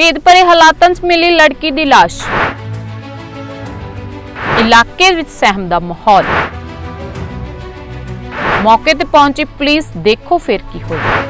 ਭੇਦ ਭਰੇ ਹਾਲਾਤਾਂ 'ਚ ਮਿਲੀ ਲੜਕੀ ਦੀ ਲਾਸ਼। ਇਲਾਕੇ ਵਿੱਚ ਸਹਿਮ ਦਾ ਮਾਹੌਲ। ਮੌਕੇ ਤੇ ਪਹੁੰਚੀ ਪੁਲਿਸ, ਦੇਖੋ ਫਿਰ ਕੀ ਹੋਇਆ।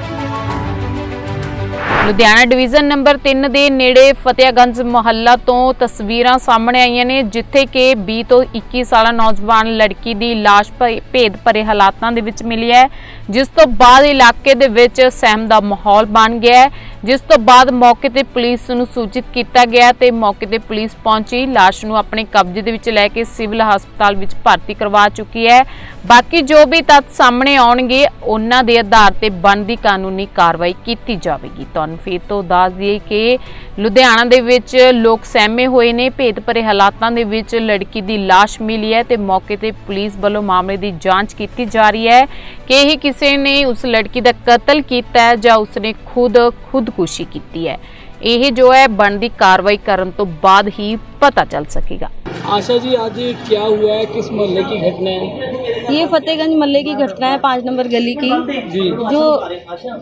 ਲੁਧਿਆਣਾ ਡਿਵੀਜ਼ਨ ਨੰਬਰ 3 ਦੇ ਨੇੜੇ ਫਤਿਆਗੰਜ ਮੁਹੱਲਾ ਤੋਂ ਤਸਵੀਰਾਂ ਸਾਹਮਣੇ ਆਈਆਂ ਨੇ, ਜਿੱਥੇ ਕਿ 20 ਤੋਂ 21 ਸਾਲਾ ਨੌਜਵਾਨ ਲੜਕੀ ਦੀ ਲਾਸ਼ ਭੇ- ਭੇਦ ਭਰੇ ਹਾਲਾਤਾਂ ਦੇ ਵਿੱਚ ਮਿਲੀ ਹੈ, ਜਿਸ ਤੋਂ ਬਾਅਦ ਇਲਾਕੇ ਦੇ ਵਿੱਚ ਸਹਿਮ ਦਾ ਮਾਹੌਲ ਬਣ ਗਿਆ ਹੈ। ਜਿਸ ਤੋਂ ਬਾਅਦ ਮੌਕੇ ਤੇ ਪੁਲਿਸ ਨੂੰ ਸੂਚਿਤ ਕੀਤਾ ਗਿਆ ਤੇ ਮੌਕੇ ਤੇ ਪੁਲਿਸ ਪਹੁੰਚੀ। ਲਾਸ਼ ਨੂੰ ਆਪਣੇ ਕਬਜ਼ੇ ਦੇ ਵਿੱਚ ਲੈ ਕੇ ਸਿਵਲ ਹਸਪਤਾਲ ਵਿੱਚ ਭਰਤੀ ਕਰਵਾ ਚੁੱਕੀ ਹੈ। ਬਾਕੀ ਜੋ ਵੀ ਤੱਥ ਸਾਹਮਣੇ ਆਉਣਗੇ, ਉਹਨਾਂ ਦੇ ਆਧਾਰ ਤੇ ਬਣਦੀ ਕਾਨੂੰਨੀ ਕਾਰਵਾਈ ਕੀਤੀ ਜਾਵੇਗੀ। ਤੁਹਾਨੂੰ ਫਿਰ ਤੋਂ ਦੱਸ ਦਈਏ ਕਿ ਲੁਧਿਆਣਾ ਦੇ ਵਿੱਚ ਲੋਕ ਸਹਿਮੇ ਹੋਏ ਨੇ। ਭੇਦ ਭਰੇ ਹਾਲਾਤਾਂ ਦੇ ਵਿੱਚ ਲੜਕੀ ਦੀ ਲਾਸ਼ ਮਿਲੀ ਹੈ ਤੇ ਮੌਕੇ ਤੇ ਪੁਲਿਸ ਵੱਲੋਂ ਮਾਮਲੇ ਦੀ ਜਾਂਚ ਕੀਤੀ ਜਾ ਰਹੀ ਹੈ। ਕਿ ਇਹ ਕਿਸੇ ਨੇ ਉਸ ਲੜਕੀ ਦਾ ਕਤਲ ਕੀਤਾ ਹੈ ਜਾਂ ਉਸਨੇ ਖੁਦ ਖੁਦ ਖੁਦਕੁਸ਼ੀ ਕੀਤੀ ਹੈ। ਇਹ ਜੋ ਹੈ ਬਣਦੀ ਕਾਰਵਾਈ ਕਰਨ ਤੋਂ ਬਾਅਦ ਹੀ ਪਤਾ ਚੱਲ ਸਕੇਗਾ। आशा जी आज ये क्या हुआ है? किस मोहल्ले की घटना है? ये फतेहगंज मल्ले की घटना है पाँच नंबर गली की। जी। जो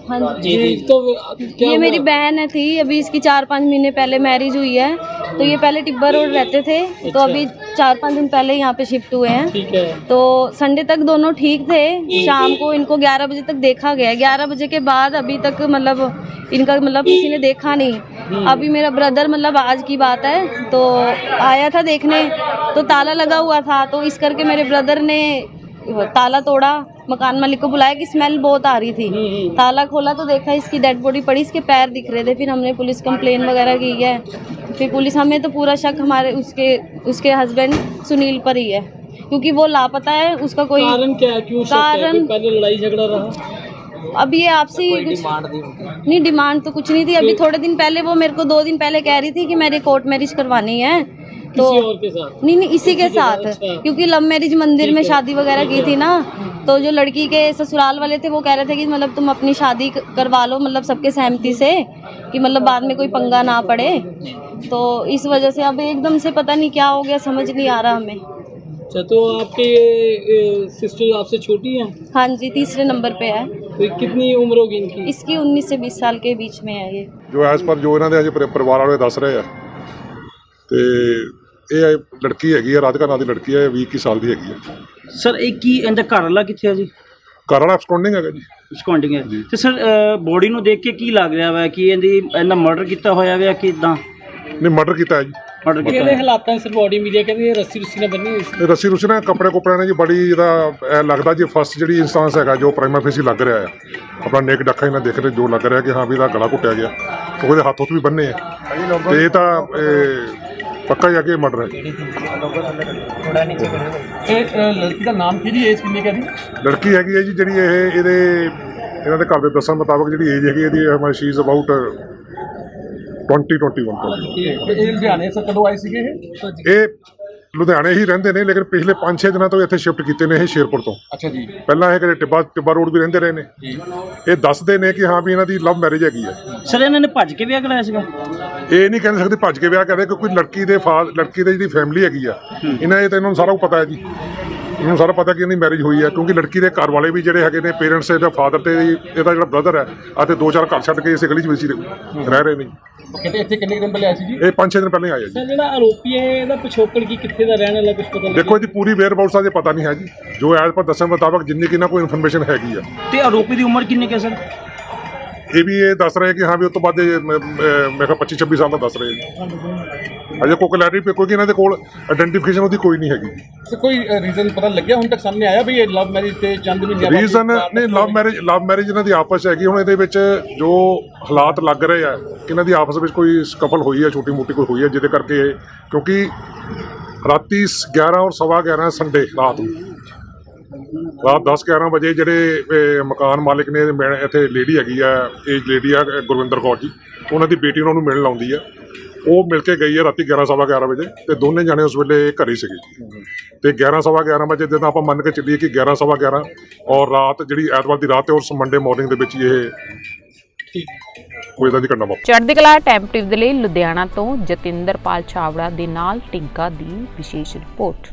हाँ जी। जी तो क्या ये हुआ? मेरी बहन है थी अभी इसकी चार पाँच महीने पहले मैरिज हुई है। तो ये पहले टिब्बा रोड रहते थे तो अभी चार पाँच दिन पहले यहाँ पे शिफ्ट हुए हैं। ठीक है। तो संडे तक दोनों ठीक थे शाम को इनको 11 बजे तक देखा गया। 11 बजे के बाद अभी तक मतलब इनका मतलब किसी ने देखा नहीं। अभी मेरा ब्रदर मतलब आज की बात है तो आया था देखने तो ताला लगा हुआ था तो इस करके मेरे ब्रदर ने ताला तोड़ा मकान मालिक को बुलाया कि स्मेल बहुत आ रही थी। ताला खोला तो देखा इसकी डेड बॉडी पड़ी इसके पैर दिख रहे थे फिर हमने पुलिस कंप्लेन वगैरह की है। फिर पुलिस हमें तो पूरा शक हमारे उसके उसके हस्बैंड सुनील पर ही है क्योंकि वो लापता है उसका कोई कारण क्या है? क्यों कारण- पहले लड़ाई झगड़ा रहा? अब ये आपसी नहीं डिमांड तो कुछ नहीं थी। अभी थोड़े दिन पहले वो मेरे को दो दिन पहले कह रही थी कि मेरे कोर्ट मैरिज करवानी है। तो किसी और के साथ? नहीं नहीं इसी के साथ। अच्छा। क्योंकि लव मैरिज मंदिर में शादी वगैरह की थी ना तो जो लड़की के ससुराल वाले थे वो कह रहे थे कि मतलब तुम अपनी शादी करवा लो मतलब सबके सहमति से कि मतलब बाद में कोई पंगा ना पड़े। तो इस वजह से अब एकदम से पता नहीं क्या हो गया समझ नहीं आ रहा हमें। अच्छा तो आपके सिस्टर आपसे छोटी हैं? हाँ जी तीसरे नंबर पे है। तो कितनी उम्र होगी इनकी इसकी 19 से 20 साल के बीच में है ये ਜੋ ਐਸ ਪਰ ਜੋ ਇਹਨਾਂ ਦੇ ਅਜੇ ਪਰਿ- ਪਰਿਵਾਰ ਵਾਲੇ ਦੱਸ ਰਹੇ ਆ ਤੇ ਇਹ ਲੜਕੀ ਹੈਗੀ ਆ ਰਾਧਿਕਾ ਨਾਂ ਦੀ ਲੜਕੀ ਹੈ 20 ਕੁ ਸਾਲ ਦੀ ਹੈਗੀ ਆ ਸਰ ਇਹ ਕੀ ਇਹਦਾ ਘਰ ਵਾਲਾ ਕਿੱਥੇ ਆ ਜੀ ਘਰ ਵਾਲਾ absconding ਹੈਗਾ ਜੀ ਸਕਾਉਂਡਿੰਗ ਹੈ ਜੀ। ਤੇ ਸਰ ਬੋਡੀ ਨੂੰ ਦੇਖ ਕੇ ਕੀ ਲੱਗ ਰਿਹਾ ਵਾ ਕਿ ਇਹਦੀ ਇਹਨਾਂ ਮਰਡਰ ਕੀਤਾ ਹੋਇਆ ਵਾ ਕਿ ਇਦਾਂ ਨੇ ਮਰਡਰ ਕੀਤਾ ਹੈ ਜੀ ਮਰਡਰ ਕੀਤਾ ਕਿਹੜੇ ਹੋਇਆ? ਹਾਲਾਤਾਂ 'ਚ ਬੋਡੀ ਮਿਲੀ ਹੈ ਕਹਿੰਦੇ ਇਹ ਰੱਸੀ ਰੁੱਸੀ ਨਾਲ ਬੰਨੀ ਹੋਈ ਸੀ। ਇਹ ਰੱਸੀ ਰੁਸੀ ਨਾਲ ਕੱਪੜੇ ਕੁਪੜਿਆਂ ਨੇ ਜੀ ਬੜੀ ਇਹਦਾ ਇਹ ਲੱਗਦਾ ਜੀ ਫਸਟ ਜਿਹੜੀ ਇਨਸਟੈਂਸ ਹੈਗਾ ਜੋ ਪ੍ਰਾਈਮਰ ਫੇਸੀ ਲੱਗ ਰਿਹਾ ਆ। ਆਪਣਾ ਨੇਕ ਡੱਖਾ ਇਹਨਾਂ ਦੇਖ ਰਹੇ ਜੋ ਲੱਗ ਰਿਹਾ ਕਿ ਹਾਂ ਵੀ ਇਹਦਾ ਗਲਾ ਘੁੱਟਿਆ ਗਿਆ। ਉਹਦੇ ਹੱਥ ਹੁੱਥ ਵੀ ਬੰਨੇ ਆ। ਤੇ ਇਹ ਤਾਂ ਇਹ ਪੱਕਾ ਹੀ ਆ ਕਿ ਮਰਡਰ ਹੈ। ਇਹ ਲੜਕੀ ਦਾ ਨਾਮ ਕੀ ਜੀ? ਏਜ ਕਿੰਨੀ ਕਰੀ ਲੜਕੀ ਹੈਗੀ ਹੈ ਜੀ ਜਿਹੜੀ ਇਹ ਇਹਦੇ ਇਹਨਾਂ ਦੇ ਘਰ ਦੇ ਦੱਸਣ ਮੁਤਾਬਕ ਜਿਹੜੀ ਏਜ ਹੈਗੀ ਇਹਦੀ ਸ਼ੀ ਇਜ਼ ਅਬਾਊਟ 20 21 ਤੋਂ ਇਹ ਲੁਧਿਆਣੇ ਸੇ ਕਦੋਂ ਆਏ ਸੀਗੇ ਇਹ? ਇਹ ਲੁਧਿਆਣੇ ਹੀ ਰਹਿੰਦੇ ਨੇ ਲੇਕਿਨ ਪਿਛਲੇ 5-6 ਦਿਨਾਂ ਤੋਂ ਇੱਥੇ ਸ਼ਿਫਟ ਕੀਤੇ ਨੇ ਇਹ ਸ਼ੇਰਪੁਰ ਤੋਂ। ਅੱਛਾ ਜੀ। ਪਹਿਲਾਂ ਇਹ ਕਿਤੇ ਟਿੱਬਾ ਟਿੱਬਾ ਰੋਡ ਵੀ ਰਹਿੰਦੇ ਰਹੇ ਨੇ। ਜੀ। ਇਹ ਦੱਸਦੇ ਨੇ ਕਿ ਹਾਂ ਵੀ ਇਹਨਾਂ ਦੀ ਲਵ ਮੈਰਿਜ ਹੈਗੀ ਹੈ। ਸਰ ਇਹਨਾਂ ਨੇ ਭੱਜ ਕੇ ਵਿਆਹ ਕਰਾਇਆ ਸੀਗਾ? ਇਹ ਨਹੀਂ ਕਹਿ ਸਕਦੇ ਭੱਜ ਕੇ ਵਿਆਹ ਕਰਦੇ ਕਿਉਂਕਿ ਲੜਕੀ ਦੇ ਫਾਦਰ ਲੜਕੀ ਦੇ ਜਿਹੜੀ ਫੈਮਿਲੀ ਹੈਗੀ ਆ ਇਹਨਾਂ ਇਹ ਤਾਂ ਇਹਨਾਂ ਨੂੰ ਸਾਰਾ ਕੁਝ ਪਤਾ ਹੈ ਜੀ। ਇਹਨਾਂ ਨੂੰ ਸਾਰਾ ਪਤਾ ਕਿ ਇਹਦੀ ਮੈਰਿਜ ਹੋਈ ਹੈ ਕਿਉਂਕਿ ਲੜਕੀ ਦੇ ਘਰ ਵਾਲੇ ਵੀ ਜਿਹੜੇ ਹੈਗੇ ਨੇ ਪੇਰੈਂਟਸ ਇਹਦਾ ਫਾਦਰ ਤੇ ਇਹਦਾ ਜਿਹੜਾ ਬ੍ਰਦਰ ਹੈ ਅਤੇ ਦੋ ਚਾਰ ਘਰ ਛੱਡ ਕੇ ਇਸੇ ਗਲੀ 'ਚ ਵਿੱਚ ਰਹਿ ਰਹੇ ਨੇ। ਕਿਤੇ ਇੱਥੇ ਕਿੰਨੇ ਦਿਨ ਪਹਿਲੇ ਆਏ ਸੀ ਜੀ? ਇਹ 5-6 ਦਿਨ ਪਹਿਲਾਂ ਹੀ ਆਏ ਆ ਜੀ। ਸਰ ਜਿਹੜਾ ਆਰੋਪੀ ਹੈ ਇਹਦਾ ਪਿਛੋਕੜ ਕੀ ਕਿੱਥੇ ਦਾ ਰਹਿਣ ਵਾਲਾ ਕੁਝ ਪਤਾ ਲੱਗਿਆ? ਦੇਖੋ ਇਹਦੀ ਪੂਰੀ ਵੇਅਰ ਬਾਊਟਸ ਅਜੇ ਪਤਾ ਨਹੀਂ ਹੈ ਜੀ। ਜੋ ਐਜ਼ ਪਰ ਦੱਸਣ ਮੁਤਾਬਕ ਜਿੰਨੀ ਕਿ ਇਹਨਾਂ ਕੋਈ ਇਨਫੋਰਮੇਸ਼ਨ ਹੈਗੀ ਆ। ਤੇ ਆਰੋਪੀ ਦੀ ਉਮਰ ਕਿੰਨੀ ਕੁ ਹੈ ਸਰ? ਇਹ ਵੀ ਇਹ ਦੱਸ ਰਹੇ ਕਿ ਹਾਂ ਵੀ ਉਸ ਤੋਂ ਬਾਅਦ ਇਹ ਮ- ਮ- ਮੈਂ ਕਿਹਾ 25 26 ਸਾਲ ਦਾ ਦੱਸ ਰਹੇ ਨੇ। ਅਜੇ ਕੋਈ ਕਲੈਰਿਟੀ ਪੇ ਕੋਈ ਇਹਨਾਂ ਦੇ ਕੋਲ ਆਇਡੈਂਟੀਫਿਕੇਸ਼ਨ ਉਹਦੀ ਕੋਈ ਨਹੀਂ ਹੈਗੀ। ਕੋਈ ਰੀਜ਼ਨ ਪਤਾ ਲੱਗਿਆ ਹੁਣ ਤੱਕ ਸਾਹਮਣੇ ਆਇਆ ਵੀ ਇਹ ਲਵ ਮੈਰਿਜ ਤੇ ਚੰਦ ਮਹੀਨੇ ਬਾਅਦ ਰੀਜ਼ਨ ਨਹੀਂ ਲਵ ਮੈਰਿਜ ਲਵ ਮੈਰਿਜ ਇਹਨਾਂ ਦੀ ਆਪਸ 'ਚ ਹੈਗੀ। ਹੁਣ ਇਹਦੇ ਵਿੱਚ ਜੋ ਹਾਲਾਤ ਲੱਗ ਰਹੇ ਆ ਕਿ ਇਹਨਾਂ ਦੀ ਆਪਸ ਵਿੱਚ ਕੋਈ ਸਕਫਲ ਹੋਈ ਹੈ ਛੋਟੀ ਮੋਟੀ ਕੋਈ ਹੋਈ ਹੈ ਜਿਹਦੇ ਕਰਕੇ ਇਹ ਕਿਉਂਕਿ ਰਾਤੀ 11 ਔਰ ਸਵਾ 11 ਸੰਡੇ ਰਾਤ ਨੂੰ। ਰਾਤ 10 11 ਵਜੇ ਜਿਹੜੇ ਮਕਾਨ ਮਾਲਕ ਨੇ ਮੈਂ ਇੱਥੇ ਲੇਡੀ ਹੈਗੀ ਆ ਏਜ ਲੇਡੀ ਆ ਗੁਰਵਿੰਦਰ ਕੌਰ ਜੀ। ਉਹਨਾਂ ਦੀ ਬੇਟੀ ਉਹਨਾਂ ਨੂੰ ਮਿਲਣ ਆਉਂਦੀ ਆ। ਉਹ ਮਿਲ ਕੇ ਗਈ ਹੈ ਰਾਤੀ 11 ਸਵਾ 11 ਵਜੇ ਤੇ ਦੋਨੇ ਜਾਣੇ ਉਸ ਵੇਲੇ ਘਰੇ ਸੀਗੇ ਤੇ 11 ਸਵਾ 11 ਵਜੇ ਜਦੋਂ ਆਪਾਂ ਮੰਨ ਕੇ ਚੱਲੀਏ ਕਿ 11 ਸਵਾ 11 ਔਰ ਰਾਤ ਜਿਹੜੀ ਐਤਵਾਰ ਦੀ ਰਾਤ ਹੈ ਔਰ ਮੰਡੇ ਮਾਰਨਿੰਗ ਦੇ ਵਿੱਚ ਇਹ ਕੋਈ ਇਦਾਂ ਦੀ ਘਟਨਾ ਵਾਪਰੀ। ਚੜ੍ਹਦੀ ਕਲਾ ਟੈਂਪਟਿਵ ਦੇ ਲਈ ਲੁਧਿਆਣਾ ਤੋਂ ਜਤਿੰਦਰਪਾਲ ਛਾਵੜਾ ਦੇ ਨਾਲ ਟਿੰਕਾ ਦੀ ਵਿਸ਼ੇਸ਼ ਰਿਪੋਰਟ।